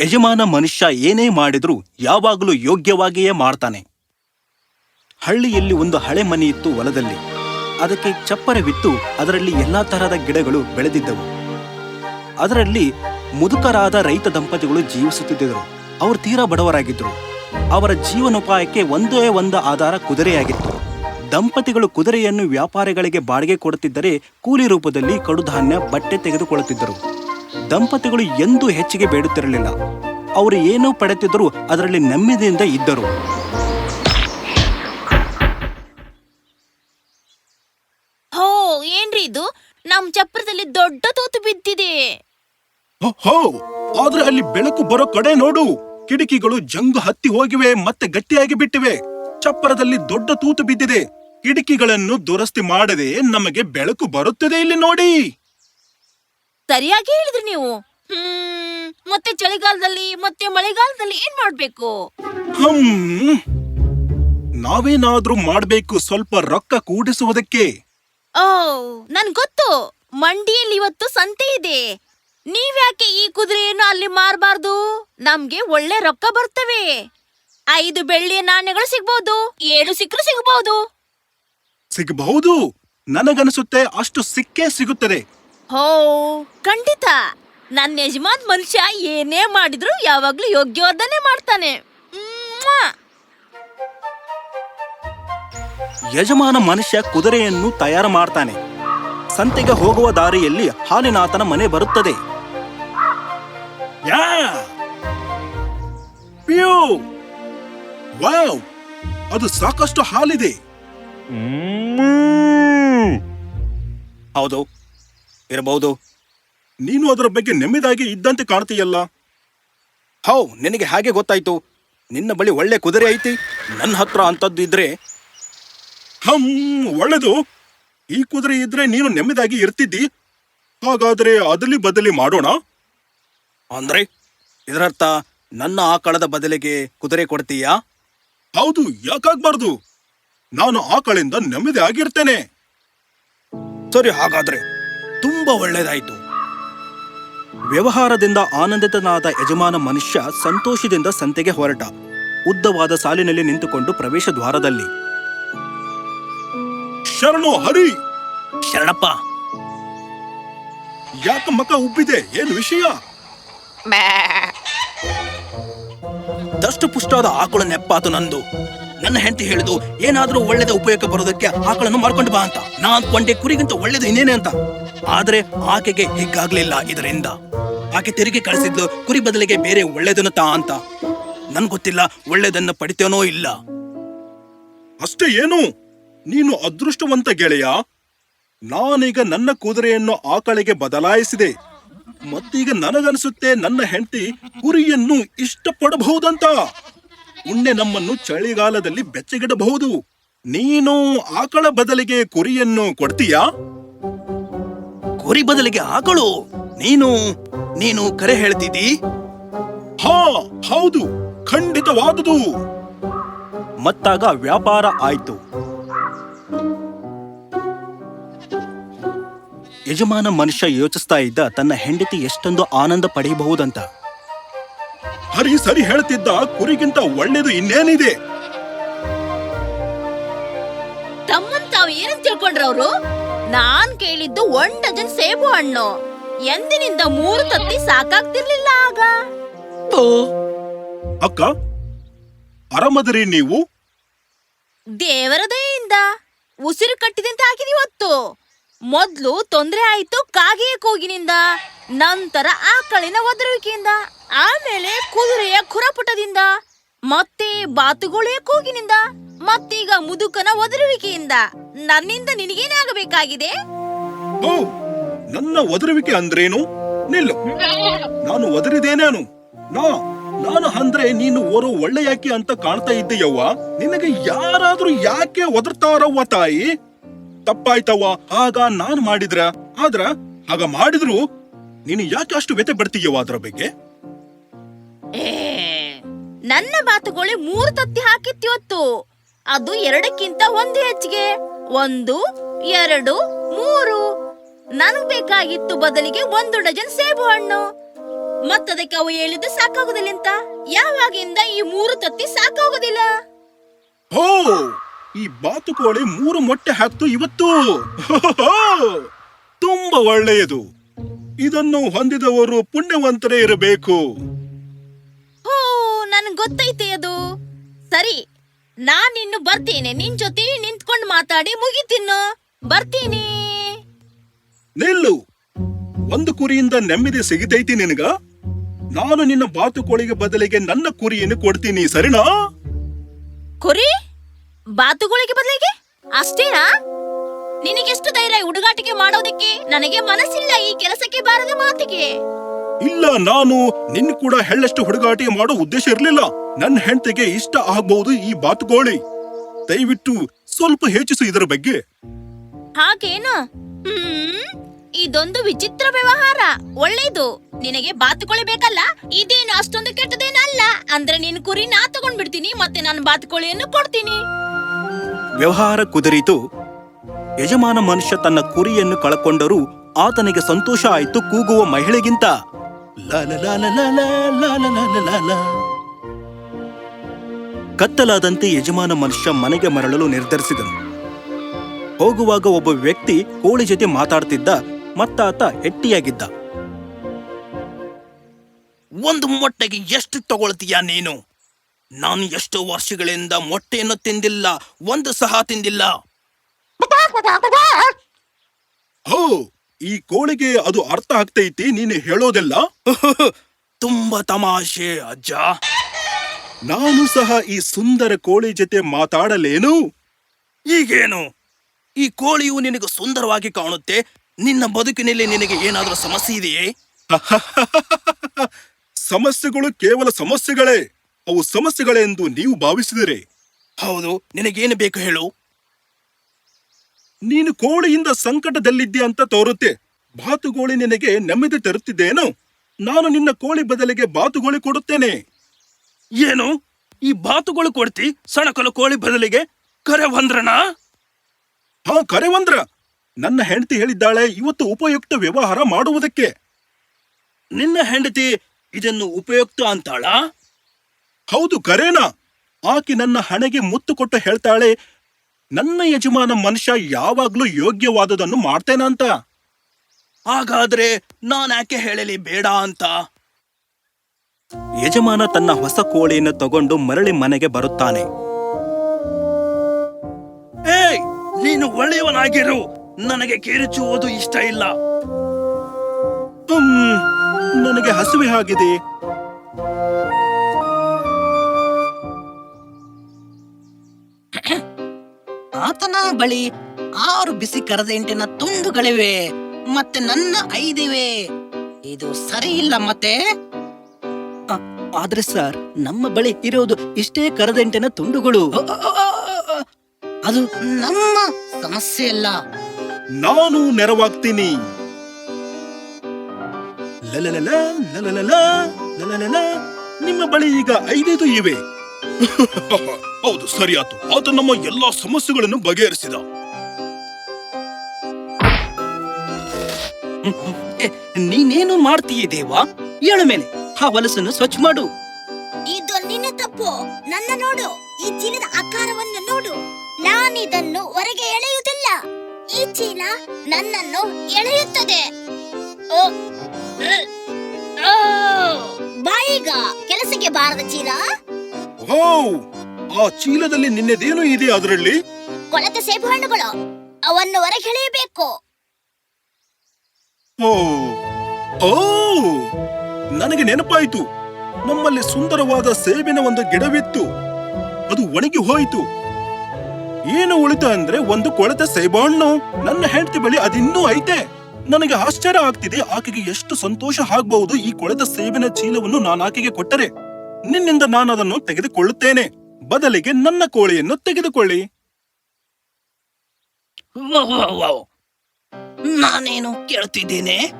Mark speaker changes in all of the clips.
Speaker 1: ಯಜಮಾನ ಮನುಷ್ಯ ಏನೇ ಮಾಡಿದ್ರೂ ಯಾವಾಗಲೂ ಯೋಗ್ಯವಾಗಿಯೇ ಮಾಡ್ತಾನೆ. ಹಳ್ಳಿಯಲ್ಲಿ ಒಂದು ಹಳೆ ಮನೆ ಇತ್ತು ಹೊಲದಲ್ಲಿ. ಅದಕ್ಕೆ ಚಪ್ಪರವಿತ್ತು ಅದರಲ್ಲಿ ಎಲ್ಲಾ ತರಹದ ಗಿಡಗಳು ಬೆಳೆದಿದ್ದವು. ಅದರಲ್ಲಿ ಮುದುಕರಾದ ರೈತ ದಂಪತಿಗಳು ಜೀವಿಸುತ್ತಿದ್ದರು. ಅವರು ತೀರಾ ಬಡವರಾಗಿದ್ದರು ಅವರ ಜೀವನೋಪಾಯಕ್ಕೆ ಒಂದೇ ಒಂದು ಆಧಾರ ಕುದುರೆಯಾಗಿತ್ತು. ದಂಪತಿಗಳು ಕುದುರೆಯನ್ನು ವ್ಯಾಪಾರಿಗಳಿಗೆ ಬಾಡಿಗೆ ಕೊಡುತ್ತಿದ್ದರೆ ಕೂಲಿ ರೂಪದಲ್ಲಿ ಕಡುಧಾನ್ಯ ಬಟ್ಟೆ ತೆಗೆದುಕೊಳ್ಳುತ್ತಿದ್ದರು. ದಂಪತಿಗಳು ಎಂದೂ ಹೆಚ್ಚಿಗೆ ಬೇಡುತ್ತಿರಲಿಲ್ಲ. ಅವರು ಏನೂ ಪಡೆಯುತ್ತಿದ್ದರೂ ಅದರಲ್ಲಿ ನೆಮ್ಮದಿಯಿಂದ ಇದ್ದರು.
Speaker 2: ಹೋ ಏನ್ರಿ ಇದು? ನಮ್ ಚಪ್ರದಲ್ಲಿ ದೊಡ್ಡ ತೂತು ಬಿದ್ದಿದೆ.
Speaker 1: ಹೋ ಆದ್ರೆ ಅಲ್ಲಿ ಬೆಳಕು ಬರೋ ಕಡೆ ನೋಡು. ಕಿಟಕಿಗಳು ಜಂಗು ಹತ್ತಿ ಹೋಗಿವೆ ಮತ್ತೆ ಗಟ್ಟಿಯಾಗಿ ಬಿಟ್ಟಿವೆ. ಚಪ್ಪರದಲ್ಲಿ ದೊಡ್ಡ ತೂತು ಬಿದ್ದಿದೆ. ಕಿಟಕಿಗಳನ್ನು ದುರಸ್ತಿ ಮಾಡದೆ ನಮಗೆ ಬೆಳಕು ಬರುತ್ತದೆ ಇಲ್ಲಿ ನೋಡಿ.
Speaker 2: ಸರಿಯಾಗಿ ಹೇಳಿದ್ರಿ ನೀವು. ಹ್ಮ್ ಮತ್ತೆ ಚಳಿಗಾಲದಲ್ಲಿ ಮತ್ತೆ ಮಳೆಗಾಲದಲ್ಲಿ ಏನ್ ಮಾಡ್ಬೇಕು?
Speaker 1: ಹ್ಮ್ ನಾವೇನಾದ್ರೂ ಮಾಡ್ಬೇಕು ಸ್ವಲ್ಪ ರೊಕ್ಕ ಕೂಡಿಸುವುದಕ್ಕೆ.
Speaker 2: ಓ ನನ್ ಗೊತ್ತು. ಮಂಡಿಯಲ್ಲಿ ಇವತ್ತು ಸಂತೆ ಇದೆ. ನೀವ್ಯಾಕೆ ಈ ಕುದುರೆಯನ್ನು ಅಲ್ಲಿ ಮಾರಬಾರ್ದು? ನಮ್ಗೆ ಒಳ್ಳೆ ರೊಕ್ಕ ಬರ್ತವೆ. ಐದು ಬೆಳ್ಳಿಯ ನಾಣ್ಯಗಳು ಸಿಗ್ಬಹುದು ಏಳು ಸಿಕ್ಕರು ಸಿಗಬಹುದು
Speaker 1: ಸಿಗಬಹುದು. ನನಗನಿಸುತ್ತೆ ಅಷ್ಟು ಸಿಕ್ಕೇ ಸಿಗುತ್ತದೆ.
Speaker 2: ಹೋ ಖಂಡಿತ ನನ್ನ ಯಜಮಾನ್ ಮನುಷ್ಯ ಏನೇ ಮಾಡಿದ್ರು ಯಾವಾಗ್ಲೂ ಯೋಗ್ಯವಾದನೆ ಮಾಡ್ತಾನೆ!
Speaker 1: ಯಜಮಾನ ಮನುಷ್ಯ ಕುದುರೆಯನ್ನು ತಯಾರು ಮಾಡ್ತಾನೆ ಸಂತೆಗೆ ಹೋಗುವ ದಾರಿಯಲ್ಲಿ ಹಾಲಿನಾತನ ಮನೆ ಬರುತ್ತದೆ ಯಾ! ಪ್ಯೂ! ವಾವ್! ಅದು ಸಾಕಷ್ಟು ಹಾಲಿದೆ ಹೌದು ಇರಬಹುದು. ನೀನು ಅದರ ಬಗ್ಗೆ ನೆಮ್ಮದಿಯಾಗಿ ಇದ್ದಂತೆ ಕಾಣ್ತೀಯಲ್ಲ? ಹೌ ನಿನಗೆ ಹಾಗೆ ಗೊತ್ತಾಯ್ತು. ನಿನ್ನ ಬಳಿ ಒಳ್ಳೆ ಕುದುರೆ ಐತಿ. ನನ್ನ ಹತ್ರ ಅಂತದ್ದು ಇದ್ರೆ? ಹಂ ಒಳ್ಳೆದು. ಈ ಕುದುರೆ ಇದ್ರೆ ನೀನು ನೆಮ್ಮದಿಯಾಗಿ ಇರ್ತಿದ್ದಿ. ಹಾಗಾದ್ರೆ ಅದಲಿ ಬದಲಿ ಮಾಡೋಣ? ಅಂದ್ರೆ ಇದರರ್ಥ ನನ್ನ ಆಕಳದ ಬದಲಿಗೆ ಕುದುರೆ ಕೊಡ್ತೀಯಾ? ಹೌದು ಯಾಕಾಗ್ಬಾರ್ದು? ನಾನು ಆಕಳಿಂದ ನೆಮ್ಮದಿ ಆಗಿರ್ತೇನೆ. ಸರಿ ಹಾಗಾದ್ರೆ. ತುಂಬಾ ಒಳ್ಳೆಯದಾಯಿತು ವ್ಯವಹಾರದಿಂದ ಆನಂದಿತನಾದ ಯಜಮಾನ ಮನುಷ್ಯ ಸಂತೋಷದಿಂದ ಸಂತೆಗೆ ಹೊರಟ. ಉದ್ದವಾದ ಸಾಲಿನಲ್ಲಿ ನಿಂತುಕೊಂಡು ಪ್ರವೇಶ ದ್ವಾರದಲ್ಲಿ. ಶರಣು ಹರಿ! ಶರಣಪ್ಪ! ಯಾಕ ಮಕ ಉಬ್ಬಿದೆ? ಏನು ವಿಷಯ? ದಷ್ಟು ಪುಷ್ಟಾದ ಆಕಳ ನೆಪ್ಪಾತು ನಂದು. ನನ್ನ ಹೆಂಡತಿ ಹೇಳಿದು ಏನಾದ್ರೂ ಒಳ್ಳೇದ ಉಪಯೋಗ ಬರೋದಕ್ಕೆ ಆಕಳನ್ನು ಮಾರ್ಕೊಂಡು ಬಾ ಅಂತ. ನಾನು ಕೊಂಡೆ ಕುರಿಗಿಂತ ಒಳ್ಳೇದು ಇನ್ನೇನೆ ಅಂತ. ಆದ್ರೆ ಆಕೆಗೆ ಹೀಗಾಗ್ಲಿಲ್ಲ ಇದರಿಂದ. ಆಕೆ ತಿರುಗಿ ಕಳಿಸಿದ್ಲು, ಕುರಿ ಬದಲಿಗೆ ಬೇರೆ ಒಳ್ಳೇದನ್ನು ತಾ ಅಂತ. ನನ್ ಗೊತ್ತಿಲ್ಲ ಒಳ್ಳೇದನ್ನ ಪಡಿತೇನೋ ಇಲ್ಲ. ಅಷ್ಟೇ ಏನು? ನೀನು ಅದೃಷ್ಟವಂತ ಗೆಳೆಯ. ನಾನೀಗ ನನ್ನ ಕುದುರೆಯನ್ನು ಆಕಳಿಗೆ ಬದಲಾಯಿಸಿದೆ. ಮತ್ತೀಗ ನನಗನ್ಸುತ್ತೆ ನನ್ನ ಹೆಂಡತಿ ಕುರಿಯನ್ನು ಇಷ್ಟಪಡಬಹುದಂತ. ಉಣ್ಣೆ ನಮ್ಮನ್ನು ಚಳಿಗಾಲದಲ್ಲಿ ಬೆಚ್ಚಗಿಡಬಹುದು. ನೀನು ಆಕಳ ಬದಲಿಗೆ ಕುರಿಯನ್ನು ಕೊಡ್ತೀಯಾ? ಕುರಿ ಬದಲಿಗೆ ಆಕಳು ನೀನು ನೀನು ಕರೆ ಹೇಳ್ತಿದ್ದಿ? ಹಾ ಹೌದು ಖಂಡಿತವಾದುದು. ಮತ್ತಾಗ ವ್ಯಾಪಾರ ಆಯ್ತು. ಯಜಮಾನ ಮನುಷ್ಯ ಯೋಚಿಸ್ತಾ ಇದ್ದ ತನ್ನ ಹೆಂಡತಿ ಎಷ್ಟೊಂದು ಆನಂದ ಪಡೆಯಬಹುದಂತ. ಹರಿ ಸರಿ ಹೇಳ್ತಿದ್ದ ಕುರಿಗಿಂತ ಒಳ್ಳೇದು ಇನ್ನೇನಿದೆ?
Speaker 2: ತಮ್ಮನ್ ತಾವು ಏನಂತ ತಿಳ್ಕೊಂಡ್ರ ಅವ್ರು ನಾನ್ ಕೇಳಿದ್ದು ಒನ್ ಡಜನ್ ಸೇಬು ಹಣ್ಣು. ಎಂದಿನಿಂದ ಮೂರು ತತ್ತಿ ಸಾಕಾಗ್ತಿರ್ಲಿಲ್ಲ ಆಗ.
Speaker 1: ಅಕ್ಕ ಅರಮದರಿ ನೀವು?
Speaker 2: ದೇವರ ದಯೆಯಿಂದ. ಉಸಿರು ಕಟ್ಟಿದಂತೆ ಆಗಿದಿವತ್ತು ಮೊದ್ಲು ತೊಂದರೆ ಆಯ್ತು ಕಾಗೆಯ ಕೂಗಿನಿಂದ ನಂತರ ಆಕಳಿನ ಒದರುವಿಕೆಯಿಂದ ಆಮೇಲೆ ಕುದುರೆಯ ಖುರಪುಟದಿಂದ ಮತ್ತೆ ಬಾತುಗೋಳಿಯ ಕೂಗಿನಿಂದ. ಮತ್ತೀಗ ಮುದುಕನ ಒದರುವಿಕೆಯಿಂದ ನನ್ನಿಂದ ನಿನಗೇನಾಗಬೇಕಾಗಿದೆ?
Speaker 1: ಓ ನನ್ನ ಒದರುವಿಕೆ ಅಂದ್ರೇನು? ನಿಲ್ಲು. ನಾನು ಒದರಿದೇನೇನು ನಾ ನಾನು ಅಂದ್ರೆ ನೀನು ಓರೋ ಒಳ್ಳೆ ಯಾಕೆ ಅಂತ ಕಾಣ್ತಾ ಇದ್ದೀಯವ್ವ? ನಿನಗೆ ಯಾರಾದ್ರೂ ಯಾಕೆ ಒದರ್ತಾರವ್ವ ತಾಯಿ? ತಪ್ಪಾಯ್ತವ್ವ. ಆಗ ನಾನ್ ಮಾಡಿದ್ರ? ಆದ್ರ ಆಗ ಮಾಡಿದ್ರು ನೀನು ಯಾಕೆ ಅಷ್ಟು ವ್ಯತೆ ಪಡ್ತೀಯವ್ವ ಅದ್ರ ಬಗ್ಗೆ?
Speaker 2: ನನ್ನ ಮಾತುಗಳೇ ಮೂರು ತತ್ತಿ ಹಾಕಿತ್ತಿವತ್ತು ಅದು ಎರಡಕ್ಕಿಂತ ಒಂದು ಹೆಚ್ಚಿಗೆ. ಒಂದು ಎರಡು ಮೂರು. ನನಗ್ ಬೇಕಾಗಿತ್ತು ಬದಲಿಗೆ ಒಂದು ಡಜನ್ ಸೇಬು ಹಣ್ಣು. ಮತ್ತದಕ್ಕೆ ಅವು ಹೇಳಿದ್ದು ಸಾಕಾಗೋದಿಲ್ಲ ಅಂತ. ಯಾವಾಗಿಂದ ಈ ಮೂರು ತತ್ತಿ ಸಾಕಾಗೋದಿಲ್ಲ?
Speaker 3: ಹೋ ಈ ಬಾತುಕೋಳಿ ಮೂರು ಮೊಟ್ಟೆ ಹಾಕ್ತು ಇವತ್ತು. ತುಂಬಾ ಒಳ್ಳೆಯದು. ಇದನ್ನು ಹೊಂದಿದವರು ಪುಣ್ಯವಂತರೇ ಇರಬೇಕು.
Speaker 2: ಹೋ ನನ್ ಗೊತ್ತೈತೆ ಅದು. ಸರಿ ನಾನ್ ಇನ್ನು ಬರ್ತೀನಿ. ನಿನ್ ಜೊತೆ ನಿಂತ್ಕೊಂಡ್ ಮಾತಾಡಿ ಮುಗಿತೀನು ಬರ್ತೀನಿ.
Speaker 3: ನಿಲ್ಲು. ಒಂದು ಕುರಿಯಿಂದ ನೆಮ್ಮದಿ ಸಿಗಿತೈತಿ ನಿನಗ? ನಾನು ನಿನ್ನ ಬಾತುಕೋಳಿಗೆ ಬದಲಿಗೆ ನನ್ನ ಕುರಿಯನ್ನು ಕೊಡ್ತೀನಿ ಸರಿನಾ?
Speaker 2: ಕುರಿ? ಬಾತುಗಳಿಗೆ ಬದಲಿಗೆ? ಅಷ್ಟೇನಾ? ನಿನಗೆಷ್ಟು ಧೈರ್ಯ ಹುಡುಗಾಟಿಕೆ ಮಾಡೋದಕ್ಕೆ? ನನಗೆ ಮನಸ್ಸಿಲ್ಲ ಈ ಕೆಲಸಕ್ಕೆ ಬಾರದ ಮಾತಿಗೆ.
Speaker 3: ಇಲ್ಲ ನಾನು ನಿನ್ನ ಕೂಡ ಹೆಳ್ಳಷ್ಟು ಹುಡುಗಾಟಿ ಮಾಡೋ ಉದ್ದೇಶ ಇರಲಿಲ್ಲ. ನನ್ನ ಹೆಂಡತಿಗೆ ಇಷ್ಟ ಆಗ್ಬಹುದು ಈ ಬಾತುಕೋಳಿ ದಯವಿಟ್ಟು ಸ್ವಲ್ಪ ಹೆಚ್ಚಿಸು ಇದರ ಬಗ್ಗೆ.
Speaker 2: ಹಾಗೇನು? ಹ್ಮ್ ಇದೊಂದು ವಿಚಿತ್ರ ವ್ಯವಹಾರ. ಒಳ್ಳೇದು. ನಿನಗೆ ಬಾತುಕೋಳಿ ಬೇಕಲ್ಲ? ಇದೇನು ಅಷ್ಟೊಂದು ಕೆಟ್ಟದೇನಲ್ಲ? ಅಂದ್ರೆ ನಿನ್ ಕುರಿ ನಾ ತಗೊಂಡ್ಬಿಡ್ತೀನಿ ಮತ್ತೆ ನಾನು ಬಾತುಕೋಳಿಯನ್ನು ಕೊಡ್ತೀನಿ.
Speaker 3: ವ್ಯವಹಾರ ಕುದುರಿತು. ಯಜಮಾನ ಮನುಷ್ಯ ತನ್ನ ಕುರಿಯನ್ನು ಕಳಕೊಂಡರೂ ಆತನಿಗೆ ಸಂತೋಷ ಆಯಿತು ಕೂಗುವ ಮಹಿಳೆಗಿಂತ. ಲ ಲ ಲ ಲ ಲ ಲ ಲ ಲ ಲ ಲ ಲ ಲ. ಕತ್ತಲಾದಂತೆ ಯಜಮಾನ ಮನುಷ್ಯ ಮನೆಗೆ ಮರಳಲು ನಿರ್ಧರಿಸಿದನು ಹೋಗುವಾಗ ಒಬ್ಬ ವ್ಯಕ್ತಿ ಕೋಳಿ ಜೊತೆ ಮಾತಾಡ್ತಿದ್ದ ಮತ್ತಾತ ಎಟ್ಟಿಯಾಗಿದ್ದ ಒಂದು ಮೊಟ್ಟೆಗೆ ಎಷ್ಟು ತಗೊಳ್ತೀಯ ನೀನು ನಾನು ಎಷ್ಟು ವರ್ಷಗಳಿಂದ ಮೊಟ್ಟೆಯನ್ನು ತಿಂದಿಲ್ಲ ಒಂದು ಸಹ ತಿಂದಿಲ್ಲ ಈ ಕೋಳಿಗೆ ಅದು ಅರ್ಥ ಆಗ್ತೈತಿ ನೀನು ಹೇಳೋದೆಲ್ಲ? ತುಂಬಾ ತಮಾಷೆ ಅಜ್ಜ. ನಾನು ಸಹ ಈ ಸುಂದರ ಕೋಳಿ ಜೊತೆ ಮಾತಾಡಲೇನು? ಈಗೇನು? ಈ ಕೋಳಿಯು ನಿನಗೆ ಸುಂದರವಾಗಿ ಕಾಣುತ್ತೆ ನಿನ್ನ ಬದುಕಿನಲ್ಲಿ ನಿನಗೆ ಏನಾದರೂ ಸಮಸ್ಯೆ ಇದೆಯೇ? ಸಮಸ್ಯೆಗಳು ಕೇವಲ ಸಮಸ್ಯೆಗಳೇ. ಅವು ಸಮಸ್ಯೆಗಳೆಂದು ನೀವು ಭಾವಿಸಿದರೆ. ಹೌದು ನಿನಗೇನು ಬೇಕು ಹೇಳು? ನೀನು ಕೋಳಿಯಿಂದ ಸಂಕಟದಲ್ಲಿದ್ದೀಯ ಅಂತ ತೋರುತ್ತೆ. ಬಾತುಗೋಳಿ ನಿನಗೆ ನೆಮ್ಮದಿ ತರುತ್ತಿದ್ದೇನು? ನಾನು ನಿನ್ನ ಕೋಳಿ ಬದಲಿಗೆ ಬಾತುಗೋಳಿ ಕೊಡುತ್ತೇನೆ. ಏನು? ಈ ಬಾತುಗೋಳು ಕೊಡ್ತಿ ಸಣಕಲು ಕೋಳಿ ಬದಲಿಗೆ ಕರೆ ಬಂದ್ರನಾ ಹಾ ಕರೆವಂದ್ರ. ನನ್ನ ಹೆಂಡತಿ ಹೇಳಿದ್ದಾಳೆ ಇವತ್ತು ಉಪಯುಕ್ತ ವ್ಯವಹಾರ ಮಾಡುವುದಕ್ಕೆ. ನಿನ್ನ ಹೆಂಡತಿ ಇದನ್ನು ಉಪಯುಕ್ತ ಅಂತಾಳ? ಹೌದು ಕರೇನಾ. ಆಕೆ ನನ್ನ ಹಣೆಗೆ ಮುತ್ತು ಕೊಟ್ಟು ಹೇಳ್ತಾಳೆ ನನ್ನ ಯಜಮಾನ ಮನುಷ್ಯ ಯಾವಾಗ್ಲೂ ಯೋಗ್ಯವಾದದನ್ನು ಮಾಡ್ತೇನಂತ? ಹಾಗಾದ್ರೆ ನಾನ್ ಯಾಕೆ ಹೇಳಲಿ ಬೇಡ ಅಂತ? ಯಜಮಾನ ತನ್ನ ಹೊಸ ಕೋಳಿಯನ್ನು ತಗೊಂಡು ಮರಳಿ ಮನೆಗೆ ಬರುತ್ತಾನೆ. ಏಯ್ ನೀನು ಒಳ್ಳೆಯವನಾಗಿರು. ನನಗೆ ಕೇರಿಚುವುದು ಇಷ್ಟ ಇಲ್ಲ. ನನಗೆ ಹಸುವೆ ಆಗಿದೆ.
Speaker 4: ಆತನ ಬಳಿ ಆರು ಬಿಸಿ ಕರದೆಂಟಿನ ತುಂಡುಗಳಿವೆ ಮತ್ತೆ ನನ್ನ ಐದಿವೆ ಇದು ಸರಿ ಇಲ್ಲ ಮತ್ತೆ
Speaker 1: ಆದ್ರೆ ಸರ್ ನಮ್ಮ ಬಳಿ ಇರೋದು ಇಷ್ಟೇ ಕರದೆಂಟಿನ ತುಂಡುಗಳು.
Speaker 4: ಅದು ನಮ್ಮ ಸಮಸ್ಯೆ ಅಲ್ಲ
Speaker 3: ನಾನು ನೆರವಾಗ್ತೀನಿ ಲಲಲಲ, ಲಲಲಲ, ಲಲಲಲ. ನಿಮ್ಮ ಬಳಿ ಈಗ ಐದೈದು ಇವೆ ಹೌದು ಸರಿಯಾತು ಆತ ನಮ್ಮ ಎಲ್ಲಾ ಸಮಸ್ಯೆಗಳನ್ನು ಬಗೆಹರಿಸಿದ.
Speaker 1: ನೀನೇನು ಮಾಡ್ತೀಯ ದೇವ? ಏಳು ಮೇಲೆ ಆ ಹೊಲಸನ್ನು ಸ್ವಚ್ಛ ಮಾಡು.
Speaker 2: ಇದು ನಿನ್ನ ತಪ್ಪು. ನನ್ನ ನೋಡು ಈ ಚೀಲದ ಆಕಾರವನ್ನು ನೋಡು. ನಾನಿದನ್ನು ಹೊರಗೆ ಎಳೆಯುವುದಿಲ್ಲ. ಈ ಚೀಲ ನನ್ನನ್ನು ಎಳೆಯುತ್ತದೆ. ಬಾಯಿಗ ಕೆಲಸಕ್ಕೆ ಬಾರದ ಚೀಲ?
Speaker 3: ಆ ಚೀಲದಲ್ಲಿ ನಿನ್ನೆದೇನು ಇದೆ ಅದರಲ್ಲಿ?
Speaker 2: ಕೊಳೆತ ಸೇಬು ಹಣ್ಣುಗಳು ಅವನ್ನು ಹೊರಗೆಳೆಯಬೇಕು
Speaker 3: ಓ ಓ ನನಗೆ ನೆನಪಾಯಿತು. ನಮ್ಮಲ್ಲಿ ಸುಂದರವಾದ ಸೇಬಿನ ಒಂದು ಗಿಡವಿತ್ತು. ಅದು ಒಣಗಿ ಹೋಯಿತು. ಏನು ಉಳಿತ ಅಂದ್ರೆ ಒಂದು ಕೊಳೆತ ಸೇಬಣ್ಣು ನನ್ನ ಹೆಂಡತಿ ಬಳಿ ಅದಿನ್ನೂ ಐತೆ. ನನಗೆ ಆಶ್ಚರ್ಯ ಆಗ್ತಿದೆ. ಆಕೆಗೆ ಎಷ್ಟು ಸಂತೋಷ ಆಗ್ಬಹುದು ಈ ಕೊಳೆತ ಸೇಬಿನ ಚೀಲವನ್ನು ನಾನು ಆಕೆಗೆ ಕೊಟ್ಟರೆ. ನಿನ್ನಿಂದ ನಾನು ಅದನ್ನು ತೆಗೆದುಕೊಳ್ಳುತ್ತೇನೆ. ಬದಲಿಗೆ ನನ್ನ ಕೋಳಿಯನ್ನು ತೆಗೆದುಕೊಳ್ಳಿ.
Speaker 1: ನಾನೇನು ಕೇಳ್ತಿದ್ದೇನೆ?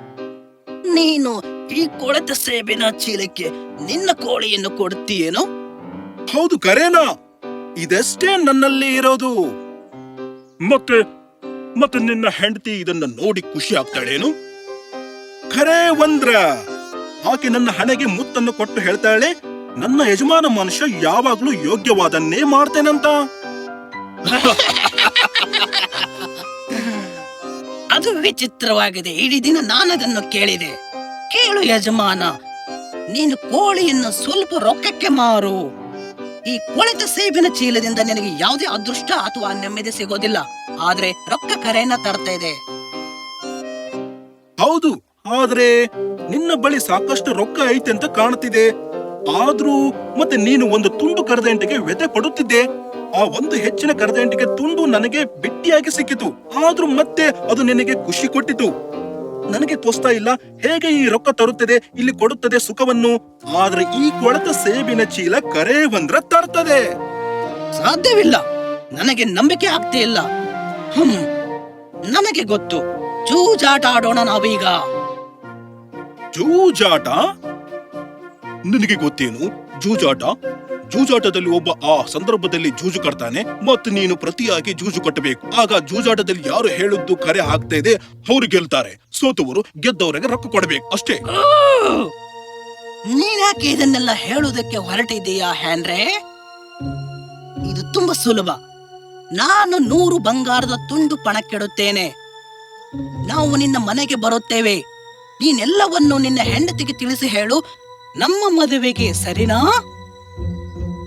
Speaker 1: ನೀನು ಈ ಕೊಳೆತ ಸೇಬಿನ ಚೀಲಕ್ಕೆ ನಿನ್ನ ಕೋಳಿಯನ್ನು ಕೊಡುತ್ತೀಯೇನು?
Speaker 3: ಹೌದು ಕರೇನಾ ಇದಷ್ಟೇ ನನ್ನಲ್ಲಿ ಇರೋದು. ಮತ್ತೆ ಮತ್ತೆ ನಿನ್ನ ಹೆಂಡತಿ ಇದನ್ನ ನೋಡಿ ಖುಷಿ ಆಗ್ತಾಳೇನು? ಖರೇ ಒಂದ್ರ ಆಕೆ ನನ್ನ ಹಣೆಗೆ ಮುತ್ತನ್ನು ಕೊಟ್ಟು ಹೇಳ್ತಾಳೆ ನನ್ನ ಯಜಮಾನ ಮನುಷ್ಯ ಯಾವಾಗ್ಲೂ ಯೋಗ್ಯವಾದನ್ನೇ ಮಾಡ್ತೇನಂತ?
Speaker 4: ಅದು ವಿಚಿತ್ರವಾಗಿದೆ. ಇಡೀ ದಿನ ನಾನದನ್ನು ಕೇಳಿದೆ. ಕೇಳು ಯಜಮಾನ ನೀನು ಕೋಳಿಯನ್ನು ಸ್ವಲ್ಪ ರೊಕ್ಕಕ್ಕೆ ಮಾರು. ಈ ಕೊಳೆತ ಸೇಬಿನ ಚೀಲದಿಂದ ನಿನಗೆ ಯಾವುದೇ ಅದೃಷ್ಟ ಅಥವಾ ನೆಮ್ಮದಿ ಸಿಗೋದಿಲ್ಲ. ಆದ್ರೆ ರೊಕ್ಕ ಕರೆಯನ್ನ ತರ್ತಾ ಇದೆ.
Speaker 3: ಹೌದು ಆದ್ರೆ ನಿನ್ನ ಬಳಿ ಸಾಕಷ್ಟು ರೊಕ್ಕ ಐತೆ ಅಂತ ಕಾಣ್ತಿದೆ. ಆದ್ರೂ ಮತ್ತೆ ನೀನು ಒಂದು ತುಂಡು ಕರದಂಟಿಗೆ ವ್ಯತೆ ಪಡುತ್ತಿದ್ದೆ. ಆ ಒಂದು ಹೆಚ್ಚಿನ ಕರದಂಟಿಗೆ ತುಂಡು ನನಗೆ ಬಿಟ್ಟಿಯಾಗಿ ಸಿಕ್ಕಿತು. ಆದ್ರೂ ಮತ್ತೆ ಅದು ನಿನಗೆ ಖುಷಿ ಕೊಟ್ಟಿತು. ನನಗೆ ತೋಸ್ತಾ ಇಲ್ಲ. ಹೇಗೆ ಈ ರೊಕ್ಕ ತರುತ್ತದೆ ಇಲ್ಲಿ ಕೊಡುತ್ತದೆ ಸುಖವನ್ನು? ಆದ್ರೆ ಈ ಕೊಳತ ಸೇಬಿನ ಚೀಲ ಕರೆ ಬಂದ್ರ ತರ್ತದೆ.
Speaker 4: ಸಾಧ್ಯವಿಲ್ಲ. ನನಗೆ ನಂಬಿಕೆ ಆಗ್ತಾ ಇಲ್ಲ. ಹ್ಮ್ ನನಗೆ ಗೊತ್ತು. ಜೂಜಾಟ ಆಡೋಣ ನಾವೀಗ.
Speaker 3: ಜೂಜಾಟ? ನಿನಗೆ ಗೊತ್ತೇನು? ಜೂಜಾಟ? ಜೂಜಾಟದಲ್ಲಿ ಒಬ್ಬ ಆ ಸಂದರ್ಭದಲ್ಲಿ ಜೂಜು ಕಟ್ತಾನೆ ಮತ್ತು ನೀನು ಪ್ರತಿಯಾಗಿ ಜೂಜು ಕಟ್ಟಬೇಕು. ಆಗ ಜೂಜಾಟದಲ್ಲಿ ಯಾರು ಹೇಳುದ್ದು ಕರೆ ಆಗ್ತಾ ಇದೆ, ಅವ್ರು ಗೆಲ್ತಾರೆ. ಸೋತವರು ಗೆದ್ದವರಿಗೆ ರೊಕ್ಕ ಕೊಡಬೇಕು, ಅಷ್ಟೇ.
Speaker 4: ನೀನಾಕೆ ಇದನ್ನೆಲ್ಲ ಹೇಳುವುದಕ್ಕೆ ಹೊರಟಿದ್ದೀಯಾ ಹ್ಯಾನ್ರೆ ಇದು ತುಂಬಾ ಸುಲಭ. ನಾನು ನೂರು ಬಂಗಾರದ ತುಂಡು ಪಣಕ್ಕಿಡುತ್ತೇನೆ. ನಾವು ನಿನ್ನ ಮನೆಗೆ ಬರುತ್ತೇವೆ. ನೀನೆಲ್ಲವನ್ನು ನಿನ್ನ ಹೆಂಡತಿಗೆ ತಿಳಿಸಿ ಹೇಳು. ನಮ್ಮ ಮದುವೆಗೆ ಸರಿನಾ?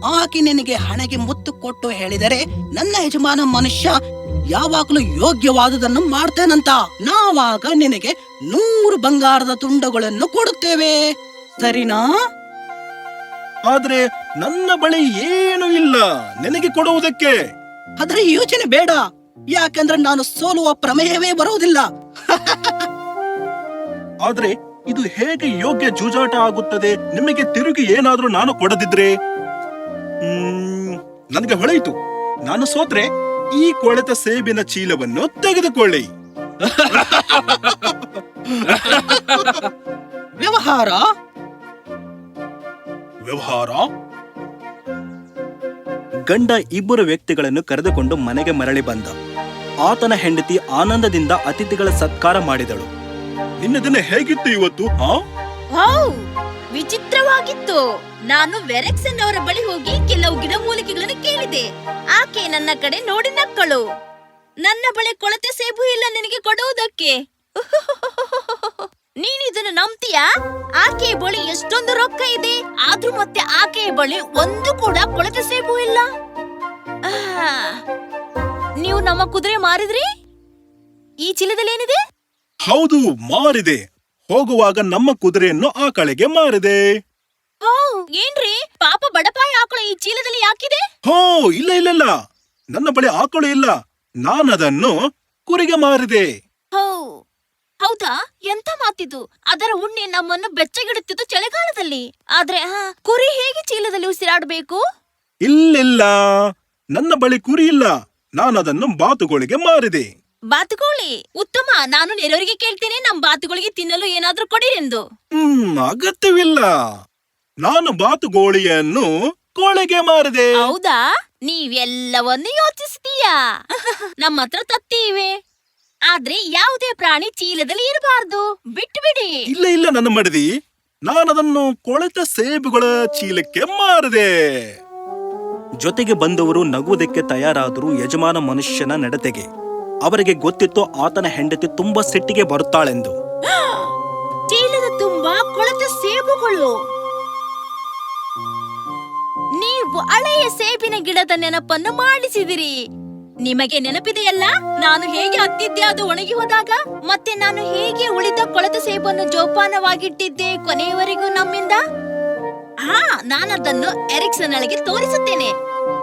Speaker 4: ಆಕೆ ನಿನಗೆ ಹಣೆಗೆ ಮುತ್ತು ಕೊಟ್ಟು ಹೇಳಿದರೆ ನನ್ನ ಯಜಮಾನ ಮನುಷ್ಯ ಯಾವಾಗಲೂ ಯೋಗ್ಯವಾದುದನ್ನು ಮಾಡ್ತೇನಂತ. ನಾವಾಗ ನಿನಗೆ ನೂರು ಬಂಗಾರದ ತುಂಡುಗಳನ್ನು ಕೊಡುತ್ತೇವೆ. ಸರಿನಾ?
Speaker 3: ಆದ್ರೆ ನನ್ನ ಬಳಿ ಏನು ಇಲ್ಲ. ನಿನಗೆ ಕೊಡುವುದಕ್ಕೆ?
Speaker 4: ಅದರ ಯೋಚನೆ ಬೇಡ. ಯಾಕಂದ್ರೆ ನಾನು ಸೋಲುವ ಪ್ರಮೇಯವೇ ಬರುವುದಿಲ್ಲ.
Speaker 3: ಆದ್ರೆ ಇದು ಹೇಗೆ ಯೋಗ್ಯ ಜೂಜಾಟ ಆಗುತ್ತದೆ? ನಿಮಗೆ ತಿರುಗಿ ಏನಾದ್ರೂ ನಾನು ಕೊಡದಿದ್ರೆ? ಹ್ಮ್, ನನಗೆ ಹೊಳೆಯಿತು. ನಾನು ಸೋತ್ರೆ ಈ ಕೊಳೆತ ಸೇಬಿನ ಚೀಲವನ್ನು ತೆಗೆದುಕೊಳ್ಳಿ.
Speaker 4: ವ್ಯವಹಾರ?
Speaker 3: ವ್ಯವಹಾರ?
Speaker 1: ಗಂಡ ಇಬ್ಬರು ವ್ಯಕ್ತಿಗಳನ್ನು ಕರೆದುಕೊಂಡು ಮನೆಗೆ ಮರಳಿ ಬಂದ. ಆತನ ಹೆಂಡತಿ ಆನಂದದಿಂದ ಅತಿಥಿಗಳ ಸತ್ಕಾರ ಮಾಡಿದಳು.
Speaker 3: ನಿನ್ನ ದಿನ ಹೇಗಿತ್ತು ಇವತ್ತು, ಹೌ?
Speaker 2: ವಿಚಿತ್ರವಾಗಿತ್ತು. ನಾನು ವೆರೆಕ್ಸನ್ ಅವರ ಬಳಿ ಹೋಗಿ ಕೆಲವು ಗಿಡಮೂಲಿಕೆಗಳನ್ನು ಕೇಳಿದೆ. ಆಕೆ ನನ್ನ ಕಡೆ ನೋಡಿ ನಕ್ಕಳು. ನನ್ನ ಬಳಿ ಕೊಳತೆ ಸೇಬು ಇಲ್ಲ ನಿನಗೆ ಕೊಡುವುದಕ್ಕೆ. ನೀನಿದನ್ನು ನಂಬ್ತೀಯಾ? ಆಕೆಯ ಬಳಿ ಎಷ್ಟೊಂದು ರೊಕ್ಕ ಇದೆ. ಆದ್ರೂ ಮತ್ತೆ ಆಕೆಯ ಬಳಿ ಒಂದು ಕೂಡ ಕೊಳತೆ ಸೇಬು ಇಲ್ಲ. ನೀವು ನಮ್ಮ ಕುದುರೆ ಮಾರಿದ್ರಿ? ಈ ಚೀಲದಲ್ಲಿ ಏನಿದೆ?
Speaker 3: ಹೌದು ಮಾರಿದೆ. ಹೋಗುವಾಗ ನಮ್ಮ ಕುದುರೆಯನ್ನು ಆ ಕಳೆಗೆ ಮಾರಿದೆ.
Speaker 2: ಏನ್ರಿ? ಪಾಪ ಬಡಪಾಯ ಆಕಳ ಈ ಚೀಲದಲ್ಲಿ ಯಾಕಿದೆ?
Speaker 3: ಹೋ ಇಲ್ಲ ಇಲ್ಲ ಇಲ್ಲ. ನನ್ನ ಬಳಿ ಆಕಳು ಇಲ್ಲ. ನಾನದನ್ನು ಕುರಿಗೆ ಮಾರಿದೆ.
Speaker 2: ಹೌದಾ? ಎಂತ ಮಾತಿದು? ಅದರ ಉಣ್ಣೆ ನಮ್ಮನ್ನು ಬೆಚ್ಚಗಿಡುತ್ತಿದ್ದು ಚಳಿಗಾಲದಲ್ಲಿ. ಆದ್ರೆ ಕುರಿ ಹೇಗೆ ಚೀಲದಲ್ಲಿ ಉಸಿರಾಡಬೇಕು?
Speaker 3: ಇಲ್ಲಿಲ್ಲ ನನ್ನ ಬಳಿ ಕುರಿ ಇಲ್ಲ. ನಾನದನ್ನು ಬಾತುಗಳಿಗೆ ಮಾರಿದೆ.
Speaker 2: ಬಾತುಕೋಳಿ ಉತ್ತಮ. ನಾನು ನೆರವರಿಗೆ ಕೇಳ್ತೇನೆ ನಮ್ ಬಾತುಗಳಿಗೆ ತಿನ್ನಲು ಏನಾದ್ರೂ ಕೊಡಿರೆಂದು
Speaker 3: ಹ್ಮ್ ಅಗತ್ಯವಿಲ್ಲ. ನಾನು ಬಾತುಗೋಳಿಯನ್ನು ಕೋಳಿಗೆ ಮಾರಿದೆ.
Speaker 2: ಹೌದಾ? ನೀವೆಲ್ಲವನ್ನು ಯೋಚಿಸ್ತೀಯಾ? ನಮ್ಮ ಹತ್ರ ತತ್ತಿ ಇವೆ. ಆದ್ರೆ ಯಾವುದೇ ಪ್ರಾಣಿ ಚೀಲದಲ್ಲಿ ಇರಬಾರ್ದು. ಬಿಟ್ಟು ಬಿಡಿ
Speaker 3: ಇಲ್ಲ ಇಲ್ಲ ನನ್ನ ಮಡದಿ. ನಾನದನ್ನು ಕೊಳೆತ ಸೇಬುಗಳ ಚೀಲಕ್ಕೆ ಮಾರಿದೆ.
Speaker 1: ಜೊತೆಗೆ ಬಂದವರು ನಗುವುದಕ್ಕೆ ತಯಾರಾದರೂ ಯಜಮಾನ ಮನುಷ್ಯನ ನಡತೆಗೆ. ಅವರಿಗೆ ಗೊತ್ತಿತ್ತು ಆತನ ಹೆಂಡತಿ ತುಂಬಾ ಸಿಟ್ಟಿಗೆ ಬರುತ್ತಾಳೆಂದು.
Speaker 2: ಚೀಲದ ತುಂಬಾ ಕೊಳೆತ ಸೇಬುಗಳು. ನೀವು ಹಳೆಯ ಸೇಬಿನ ಗಿಡದ ನೆನಪನ್ನು ಮಾಡಿಸಿದಿರಿ. ನಿಮಗೆ ನೆನಪಿದೆಯಲ್ಲ, ನಾನು ಹೇಗೆ ಹತ್ತಿದ್ದೆ ಅದು ಒಣಗಿ ಹೋದಾಗ? ಮತ್ತೆ ನಾನು ಹೇಗೆ ಉಳಿದ ಕೊಳೆತ ಸೇಬನ್ನು ಜೋಪಾನವಾಗಿಟ್ಟಿದ್ದೆ ಕೊನೆಯವರೆಗೂ ನಮ್ಮಿಂದ? ಹಾ ನಾನದನ್ನು ಎರಿಕ್ಸನ್ ಅಳಿಗೆ ತೋರಿಸುತ್ತೇನೆ.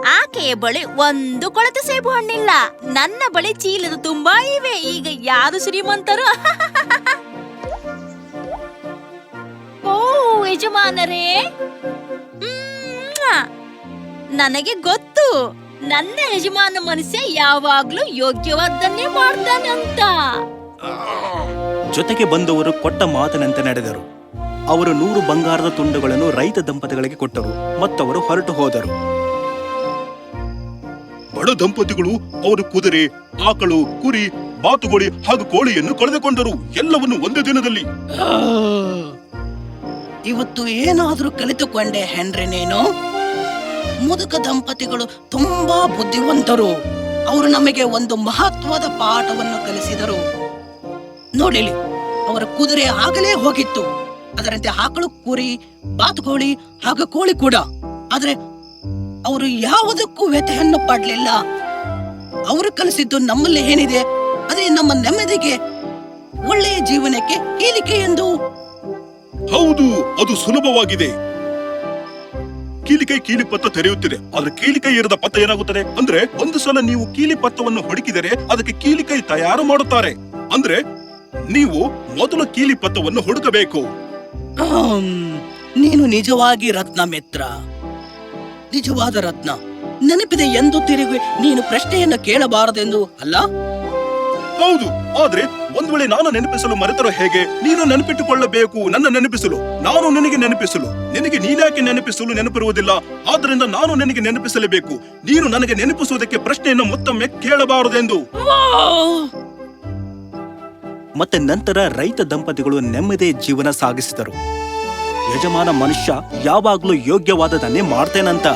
Speaker 2: ಆಕೆಯ ಬಳಿ ಒಂದು ಕೊಳೆತ ಸೇಬು ಹಣ್ಣಿಲ್ಲ. ನನ್ನ ಬಳಿ ಚೀಲದ ತುಂಬಾ ಇವೆ. ಈಗ ಯಾರು ಶ್ರೀಮಂತರು? ಓ ಯಜಮಾನರೇ. ನನಗೆ ಗೊತ್ತು. ನನ್ನ ಯಜಮಾನ ಮನುಷ್ಯ ಯಾವಾಗ್ಲೂ ಯೋಗ್ಯವಾದ್ದನ್ನೇ ಮಾಡ್ತಾನಂತ.
Speaker 1: ಜೊತೆಗೆ ಬಂದವರು ಕೊಟ್ಟ ಮಾತಿನಂತೆ ನಡೆದರು. ಅವರು ನೂರು ಬಂಗಾರದ ತುಂಡುಗಳನ್ನು ರೈತ ದಂಪತಿಗಳಿಗೆ ಕೊಟ್ಟರು. ಮತ್ತವರು ಹೊರಟು ಹೋದರು.
Speaker 3: ಬಡ ದಂಪತಿಗಳು ಅವರು ಕುದುರೆ, ಆಕಳು, ಕುರಿ ಬಾತುಗೋಳಿ ಹಾಗೂ ಕೋಳಿಯನ್ನು ಕಳೆದುಕೊಂಡರು ಎಲ್ಲವನ್ನು ಒಂದೇ ದಿನದಲ್ಲಿ.
Speaker 4: ಇವತ್ತು ಏನಾದರೂ ಕಲಿತುಕೊಂಡೆ ಹೆನ್ರಿ ನೀನು? ಮುದುಕ ದಂಪತಿಗಳು ತುಂಬಾ ಬುದ್ಧಿವಂತರು. ಅವರು ನಮಗೆ ಒಂದು ಮಹತ್ವದ ಪಾಠವನ್ನು ಕಲಿಸಿದರು. ನೋಡಿಲಿ, ಅವರ ಕುದುರೆ ಆಗಲೇ ಹೋಗಿತ್ತು. ಅದರಂತೆ ಆಕಳು, ಕುರಿ, ಬಾತುಕೋಳಿ ಹಾಗೂ ಕೋಳಿ ಕೂಡ. ಆದ್ರೆ ಅವರು ಯಾವುದಕ್ಕೂ ವ್ಯಥೆಯನ್ನು ಪಡ್ಲಿಲ್ಲ. ಅವರು ಕಲಿಸಿದ್ದು ನಮ್ಮಲ್ಲಿ ಏನಿದೆ ಅದೇ ನಮ್ಮ ನೆಮ್ಮದಿಗೆ ಒಳ್ಳೆಯ ಜೀವನಕ್ಕೆ ಕೀಲಿಕೆ ಎಂದು.
Speaker 3: ಹೌದು ಅದು ಸುಲಭವಾಗಿದೆ. ಕೀಲಿಕೈ ಕೀಲಿ ಪತ್ತ ತೆರೆಯುತ್ತಿದೆ ಆದ್ರೆ ಕೀಲಿಕೈ ಇರದ ಪತ್ತ ಏನಾಗುತ್ತದೆ? ಅಂದ್ರೆ ಒಂದು ಸಲ ನೀವು ಕೀಲಿ ಪತ್ತವನ್ನು ಹುಡುಕಿದರೆ ಅದಕ್ಕೆ ಕೀಲಿಕೈ ತಯಾರು ಮಾಡುತ್ತಾರೆ. ಅಂದ್ರೆ ನೀವು ಮೊದಲು ಕೀಲಿ ಪತ್ತವನ್ನು ಹುಡುಕಬೇಕು.
Speaker 4: ನೀನು ನಿಜವಾಗಿ ರತ್ನ ಮಿತ್ರ ನಿಜವಾದ ರತ್ನ. ನೆನಪಿದೆ ಎಂದು ತಿರುಗಿ ನೀನು ಪ್ರಶ್ನೆಯನ್ನು ಕೇಳಬಾರದೆಂದು ಅಲ್ಲ?
Speaker 3: ಹೌದು ಆದ್ರೆ ಒಂದು ವೇಳೆ ನಾನು ನೆನಪಿಸಲು ಮರೆತರೋ ಹೇಗೆ? ನೀನು ನೆನಪಿಟ್ಟುಕೊಳ್ಳಬೇಕು ನನ್ನ ನೆನಪಿಸಲು. ನಾನು ನಿನಗೆ ನೆನಪಿಸಲು. ನಿನಗೆ ನೀನ್ಯಾಕೆ ನೆನಪಿಸಲು ನೆನಪಿರುವುದಿಲ್ಲ? ಆದ್ರಿಂದ ನಾನು ನಿನಗೆ ನೆನಪಿಸಲೇಬೇಕು. ನೀನು ನನಗೆ ನೆನಪಿಸುವುದಕ್ಕೆ ಪ್ರಶ್ನೆಯನ್ನು ಮತ್ತೊಮ್ಮೆ ಕೇಳಬಾರದೆಂದು.
Speaker 1: ಮತ್ತೆ ನಂತರ ರೈತ ದಂಪತಿಗಳು ನೆಮ್ಮದಿ ಜೀವನ ಸಾಗಿಸಿದರು. ಯಜಮಾನ ಮನುಷ್ಯ ಯಾವಾಗ್ಲೂ ಯೋಗ್ಯವಾದದನ್ನೇ ಮಾಡ್ತೇನಂತ.